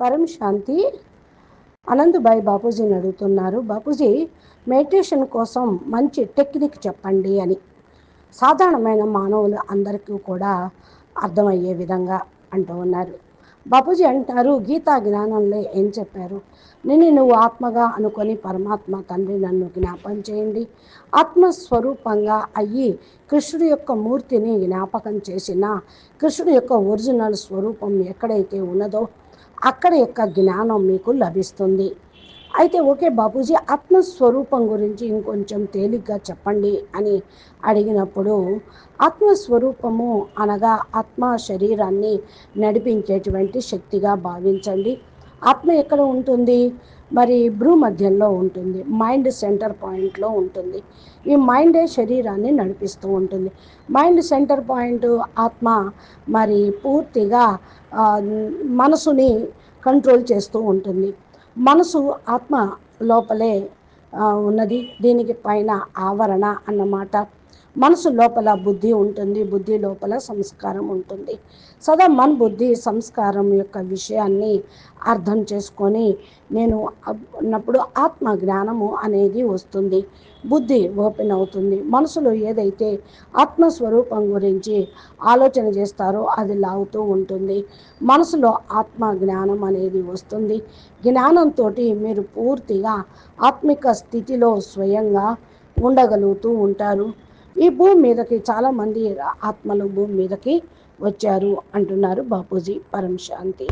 పరం శాంతి. అనంతబాయి బాపూజీని అడుగుతున్నారు. బాపూజీ మెడిటేషన్ కోసం మంచి టెక్నిక్ చెప్పండి అని. సాధారణమైన మానవులు అందరికీ కూడా అర్థమయ్యే విధంగా అంటూ ఉన్నారు. బాపూజీ అంటారు గీతా జ్ఞానంలో ఏం చెప్పారు? నిన్ను నువ్వు ఆత్మగా అనుకొని పరమాత్మ తండ్రి నన్ను జ్ఞాపం చేయండి. ఆత్మస్వరూపంగా అయ్యి కృష్ణుడి యొక్క మూర్తిని జ్ఞాపకం చేసిన కృష్ణుడి యొక్క ఒరిజినల్ స్వరూపం ఎక్కడైతే ఉన్నదో అక్కడ యొక్క జ్ఞానం మీకు లభిస్తుంది. అయితే ఓకే బాపూజీ ఆత్మస్వరూపం గురించి ఇంకొంచెం తేలిగ్గా చెప్పండి అని అడిగినప్పుడు ఆత్మస్వరూపము అనగా ఆత్మ శరీరాన్ని నడిపించేటువంటి శక్తిగా భావించండి. ఆత్మ ఎక్కడ ఉంటుంది? మరి భ్రూ మధ్యంలో ఉంటుంది మైండ్ సెంటర్ పాయింట్లో ఉంటుంది. ఈ మైండే శరీరాన్ని నడిపిస్తూ ఉంటుంది. మైండ్ సెంటర్ పాయింట్ ఆత్మ మరి పూర్తిగా మనసుని కంట్రోల్ చేస్తూ ఉంటుంది. మనసు ఆత్మ లోపలే ఉన్నది. దీనికి పైన ఆవరణ అన్నమాట. మనసు లోపల బుద్ధి ఉంటుంది బుద్ధి లోపల సంస్కారం ఉంటుంది. సదా మన బుద్ధి సంస్కారం యొక్క విషయాన్ని అర్థం చేసుకొని నేను ఉన్నప్పుడు ఆత్మ జ్ఞానము అనేది వస్తుంది. బుద్ధి ఓపెన్ అవుతుంది. మనసులో ఏదైతే ఆత్మస్వరూపం గురించి ఆలోచన చేస్తారో అది లాగుతూ ఉంటుంది. మనసులో ఆత్మ జ్ఞానం అనేది వస్తుంది. జ్ఞానంతో మీరు పూర్తిగా ఆత్మిక స్థితిలో స్వయంగా ఉండగలుగుతూ ఉంటారు. ఈ భూమి మీదకి చాలామంది ఆత్మలు భూమి మీదకి వచ్చారు అంటున్నారు బాపూజీ. పరమశాంతి.